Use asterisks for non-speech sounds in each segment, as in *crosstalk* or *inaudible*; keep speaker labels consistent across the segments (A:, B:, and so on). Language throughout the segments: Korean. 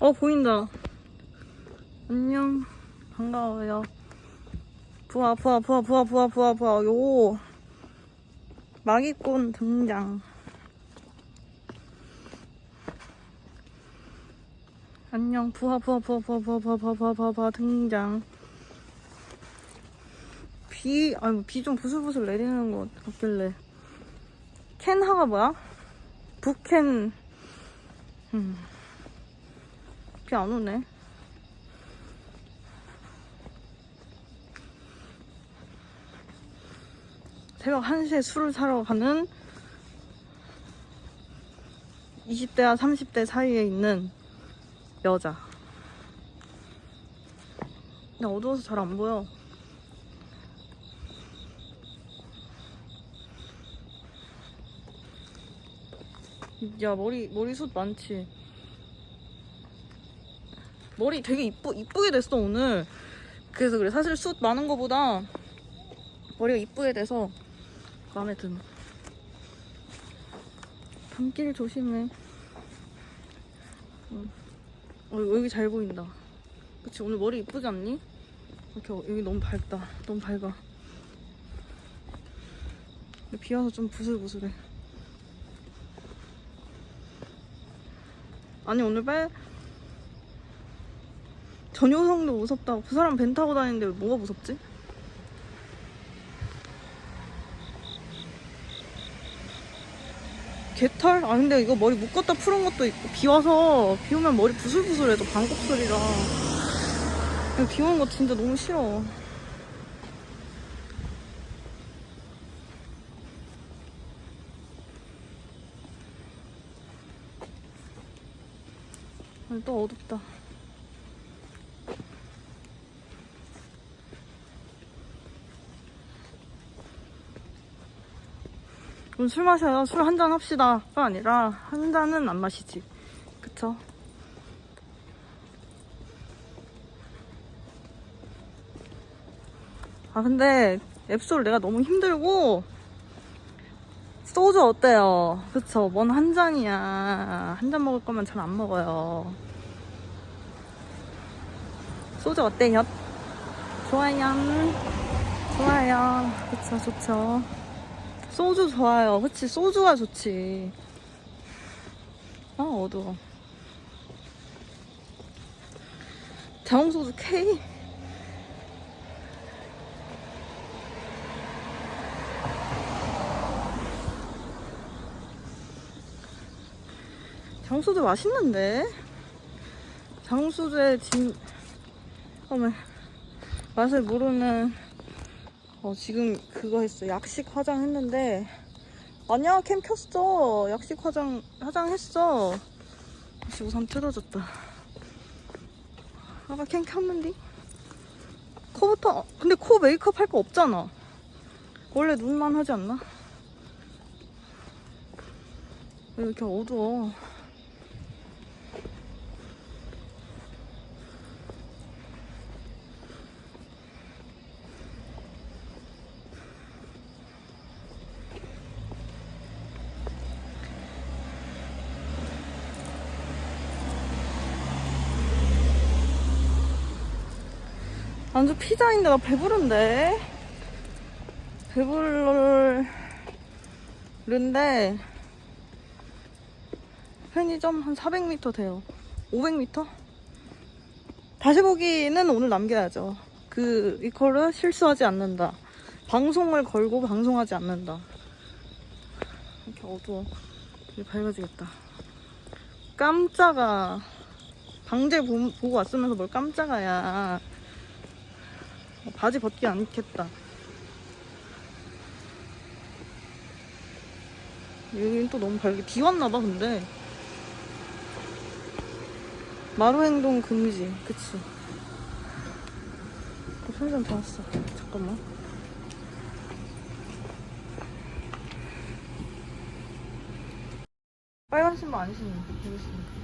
A: 어, 보인다. 안녕. 반가워요. 부하, 부하, 부하, 부하, 부하, 부하, 부하. 요. 마기꾼 등장. 안녕. 부하, 부하, 부하, 부하, 부하, 부하, 부하, 부하, 부하, 부하 등장. 비, 아니, 비 좀 부슬부슬 내리는 것 같길래. 캔하가 뭐야? 북캔. 음. 비 안 오네. 새벽 1시에 술을 사러 가는 20대와 30대 사이에 있는 여자. 근데 어두워서 잘 안 보여. 야, 머리, 머리숱 많지? 머리 되게 이쁘, 이쁘게 됐어, 오늘. 그래서 그래. 사실 숱 많은 거보다 머리가 이쁘게 돼서 마음에 드는. 밤길 조심해. 응. 어, 여기 잘 보인다. 그치, 오늘 머리 이쁘지 않니? 이렇게, 어, 여기 너무 밝다. 너무 밝아. 근데 비 와서 좀 부슬부슬해. 아니, 오늘 빨, 전효성도 무섭다고. 그 사람 벤 타고 다니는데 왜 뭐가 무섭지? 개털? 아 근데 이거 머리 묶었다 푸른 것도 있고 비 와서 비 오면 머리 부슬부슬해도 그냥 비 오는 거 진짜 너무 싫어 아니, 또 어둡다 오늘 술 마셔요. 술 한 잔 합시다. 가 아니라 한 잔은 안 마시지. 그쵸? 아 근데 앱솔 내가 너무 힘들고 소주 어때요? 그쵸? 뭔 한 잔이야. 한 잔 먹을 거면 잘 안 먹어요. 소주 어때요? 좋아요. 좋아요. 그쵸, 좋죠. 소주 좋아요. 그치, 소주가 좋지. 아, 어두워. 자홍소주 K? 자홍소주 맛있는데? 자홍소주의 진, 어머, 맛을 모르는 어, 지금 그거 했어. 약식 화장 했는데. 아니야, 캠 켰어. 약식 화장, 화장 했어. 다시 우산 뜯어졌다. 아까 캠 켰는데? 코부터, 근데 코 메이크업 할 거 없잖아. 원래 눈만 하지 않나? 왜 이렇게 어두워? 완전 피자인데 나 배부른데. 배부른데. 편의점 한 400m 돼요. 500m? 다시 보기는 오늘 남겨야죠. 그 이거를 실수하지 않는다. 방송을 걸고 방송하지 않는다. 이렇게 어두워. 이제 밝아지겠다. 깜짝아. 방제 보, 보고 왔으면서 뭘 깜짝아야. 어, 바지 벗기 않겠다. 여긴 또 너무 밝게 비 왔나봐 근데. 마루 행동 금지 그치. 어, 편의점 다 왔어. 잠깐만. 빨간 신발 안 신는 여기 신는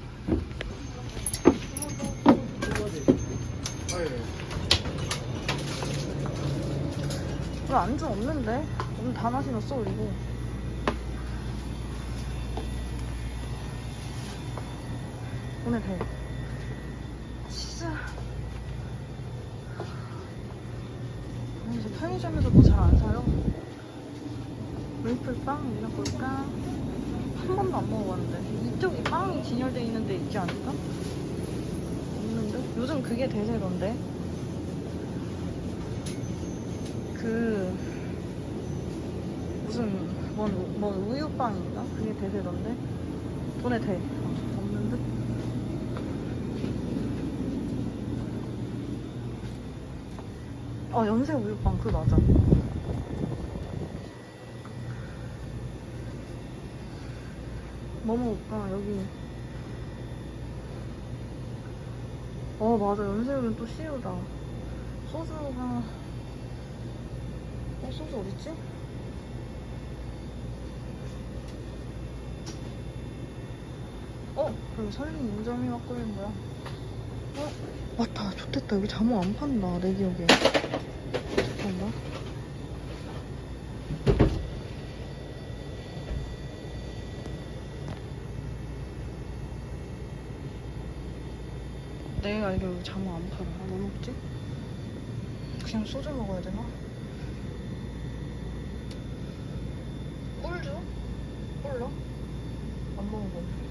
A: 오늘 안주 없는데? 오늘 다 마시놨어 그리고 오늘 돼 진짜 아니 저 편의점에서 뭐 잘 안 사요 메이플빵 이런 걸까? 한 번도 안 먹어봤는데 이쪽이 빵이 진열되어 있는데 있지 않을까? 없는데? 요즘 그게 대세던데 그 무슨 뭔, 뭔 우유빵인가? 그게 대세던데? 돈에 대. 어, 없는데? 아 연세 우유빵 그거 맞아. 뭐 먹을까? 여기. 어 맞아. 연세우유는 또 CU다. 소주가 어 소주 어딨지? 어? 그럼 설린 인절미 막걸리 뭐야? 어? 맞다 좋됐다 여기 자몽 안 판다 내 기억에 잠깐만 내가 알기로 자몽 안 팔아 아, 뭐 먹지? 그냥 소주 먹어야 되나? 꿀주? 꿀러? 안 먹어봤네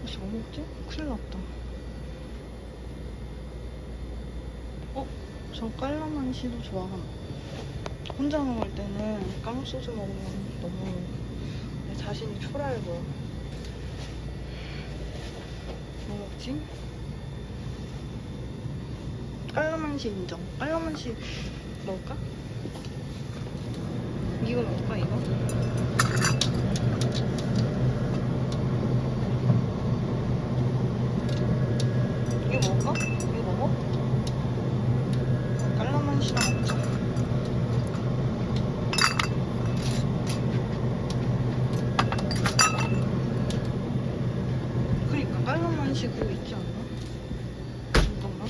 A: 혹시 뭐 먹지? 큰일 났다. 어? 저 깔라만시도 좋아함. 혼자 먹을 때는 깡소주 먹으면 너무 내 자신이 초라해 보여. 뭐 먹지? 깔라만시 인정. 깔라만시 먹을까? 이거 먹을까? 이거 먹어? 깔라만시나 먹자. 그니까 깔라만시 그거 있지 않나? 잠깐만.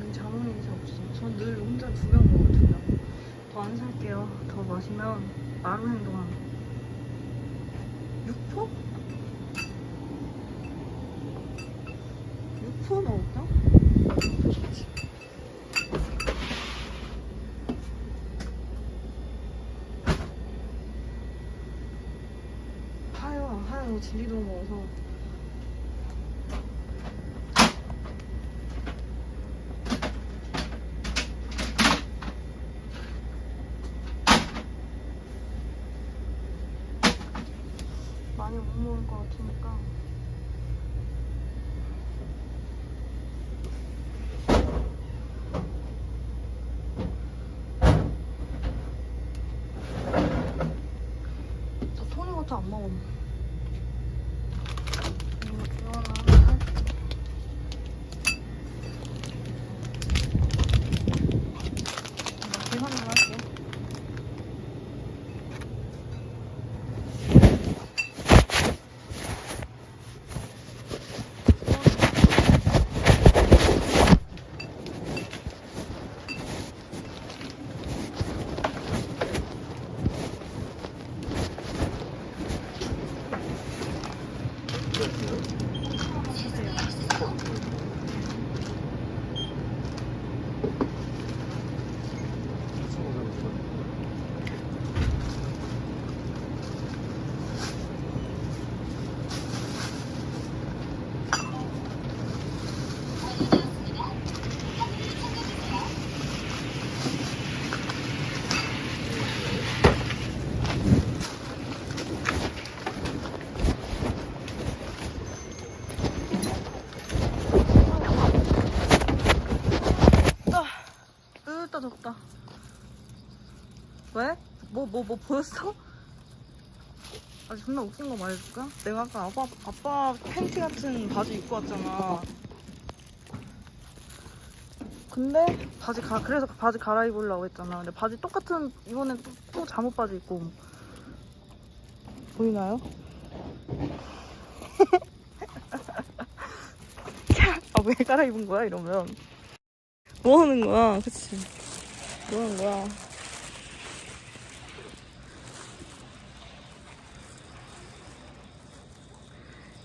A: 여기 자몽이 잘 없어. 전 늘 혼자 두 병 먹어, 두 병. 더 안 살게요. 더 마시면 마루 행동함. 6포? 6포 먹을까? 좋지. 하여, 하여, 진리도 먹어서. 많이 못 같으니까. 저 토니워터 안 먹어. 이거, 이거 하나 살게. 이거 계산을 할게. 아, 으따 덥다. 왜? 뭐, 뭐, 뭐 보였어? 아, 존나 웃긴 거 말해줄까? 내가 아까 아빠, 아빠 팬티 같은 바지 입고 왔잖아. 근데 바지 가, 그래서 바지 갈아입으려고 했잖아. 근데 바지 똑같은, 이번엔 또, 또 잠옷 바지 입고. 보이나요? *laughs* 왜 갈아입은 거야 이러면 뭐 하는 거야 그치 뭐 하는 거야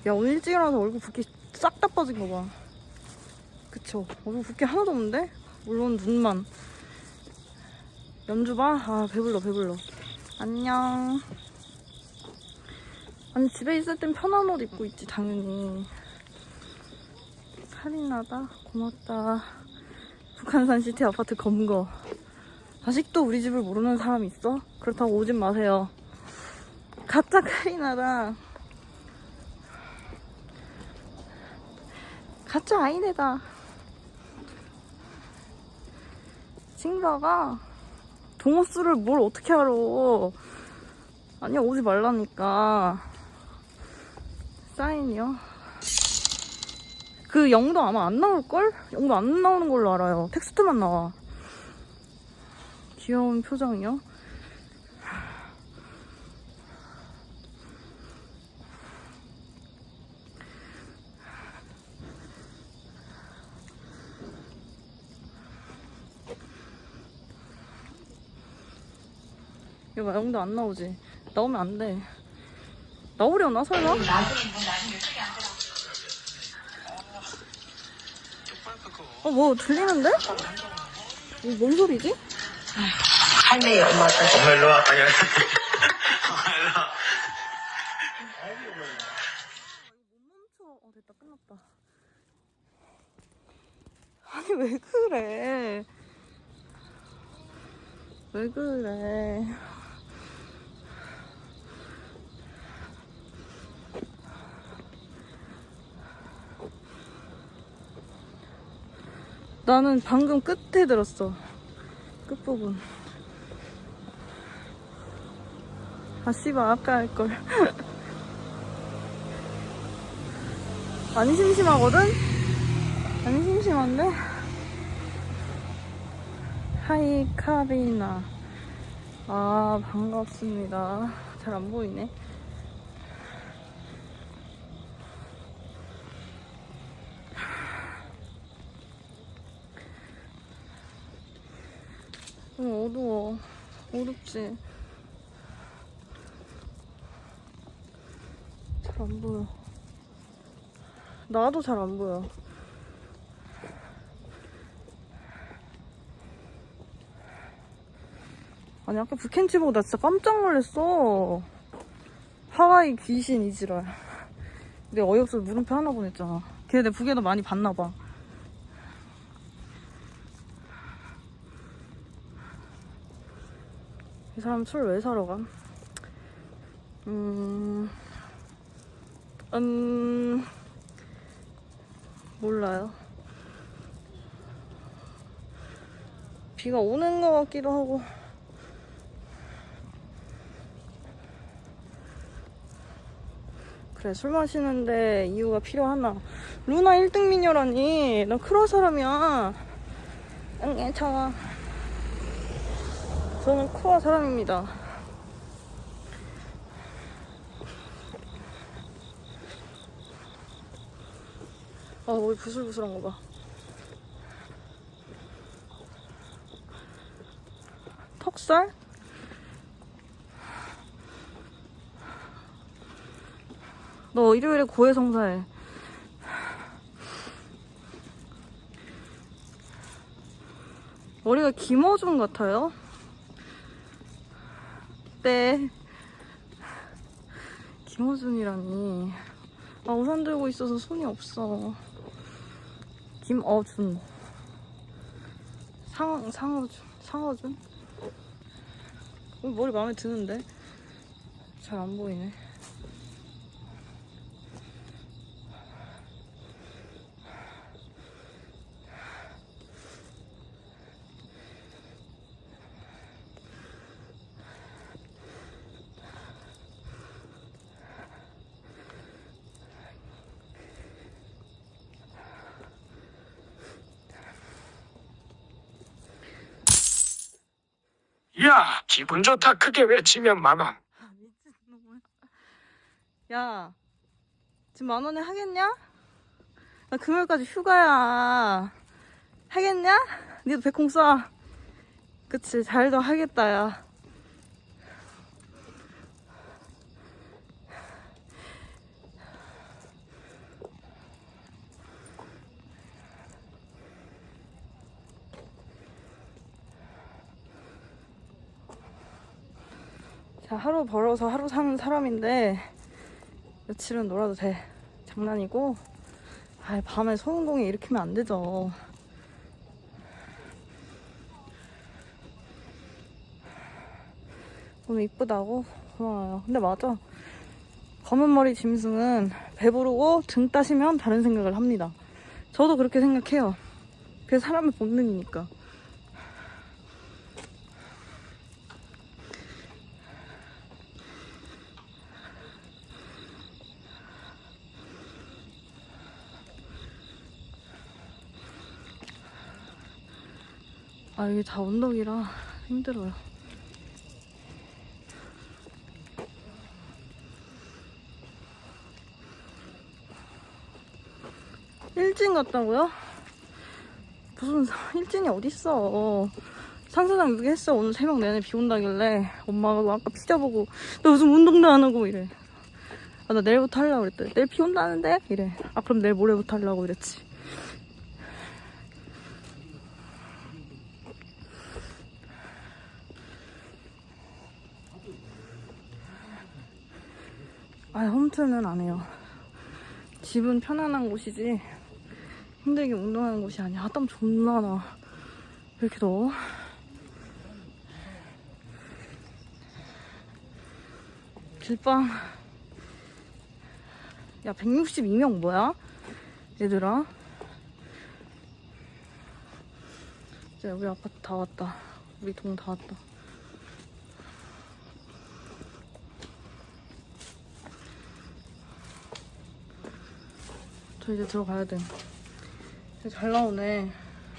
A: 야 오늘 일찍 일어나서 얼굴 붓기 싹 다 빠진 거 봐. 그쵸? 얼굴 붓기 하나도 없는데? 물론 눈만. 연주 봐? 아 배불러 배불러. 안녕. 아니 집에 있을 땐 편한 옷 입고 있지 당연히. 카리나다. 고맙다. 북한산 시티 아파트 검거. 아직도 우리 집을 모르는 사람이 있어? 그렇다고 오진 마세요. 가짜 카리나다 가짜 아이네다. 친구가 동호수를 뭘 어떻게 알아? 아니야 오지 말라니까. 사인이요? 그 영도 아마 안 나올걸? 영도 안 나오는 걸로 알아요. 텍스트만 나와. 귀여운 표정이요 이거 영도 안 나오지 나오면 안 돼 나오려나 설마? 어, 뭐 들리는데? 이거 뭔 소리지?
B: 할머니 엄마가
C: 엄마 일로 와. 아니야. 엄마 일로 와.
A: 멈춰. 어, 됐다. 끝났다. 아니, 왜 그래? 왜 그래? 나는 방금 끝에 들었어. 끝부분. 아, 씨발, 아까 할걸. *laughs* 많이 심심하거든? 많이 심심한데? 하이 카리나 아 반갑습니다 잘 안 보이네 어두워 어둡지 잘 안 보여 나도 잘 안 보여. 아니 아까 북캔치 보고 나 진짜 깜짝 놀랐어. 하와이 귀신 이지랄. 내 어이없어서 물음표 하나 보냈잖아. 걔내 북에도 많이 봤나 봐. 사람 술 왜 사러 가? 음, 음, 몰라요. 비가 오는 것 같기도 하고. 그래, 술 마시는데 이유가 필요하나. 루나 1등 미녀라니. 나 크루아 사람이야. 응, 괜찮아. 저는 크루아 사람입니다. 아, 머리 부슬부슬한 거 봐. 턱살? 너 일요일에 고해성사해. 머리가 김어준 같아요? 네. 김어준이라니. 아, 우산 들고 있어서 손이 없어. 김어준. 상, 상어준. 상어준? 어, 머리 마음에 드는데? 잘 안 보이네.
D: 야, 기분 좋다 크게 외치면 만원.
A: 아, 미친놈아. 야, 지금 만 원에 하겠냐? 나 금요일까지 휴가야. 하겠냐? 니도 백콩 쏴. 그치, 잘도 하겠다, 야. 하루 벌어서 하루 사는 사람인데, 며칠은 놀아도 돼. 장난이고, 아 밤에 소운동이 일으키면 안 되죠. 오늘 이쁘다고? 고마워요. 근데 맞아. 검은 머리 짐승은 배부르고 등 따시면 다른 생각을 합니다. 저도 그렇게 생각해요. 그게 사람의 본능이니까. 아, 이게 다 언덕이라 힘들어요. 일진 같다고요? 무슨 일진이 어딨어. 산사장 유기했어. 오늘 새벽 내내 비 온다길래 엄마가 아까 피자 보고 너 무슨 운동도 안 하고 이래. 아, 나 내일부터 하려고 그랬더니 내일 비 온다는데? 이래. 아, 그럼 내일 모레부터 하려고 이랬지. 아, 홈트는 안 해요. 집은 편안한 곳이지 힘들게 운동하는 곳이 아니야. 아, 땀 존나 나. 왜 이렇게 더워? 길빵. 야, 162명 뭐야? 얘들아. 이제 우리 아파트 다 왔다. 우리 동 다 왔다. 저 이제 들어가야 돼. 잘 나오네.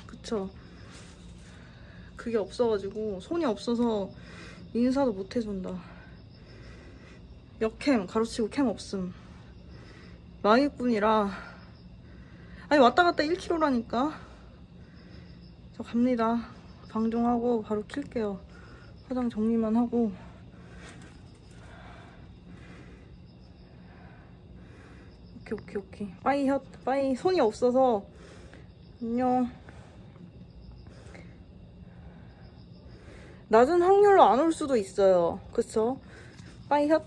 A: 그쵸? 그게 없어가지고, 손이 없어서 인사도 못 해준다. 역캠, 가로치고 캠 없음. 망익분이라. 아니, 왔다 갔다 1km라니까. 저 갑니다. 방종하고 바로 킬게요. 화장 정리만 하고. 오케이 오케이 오케이. 빠이 혓 빠이 손이 없어서. 안녕. 낮은 확률로 안 올 수도 있어요. 그쵸? 빠이 혓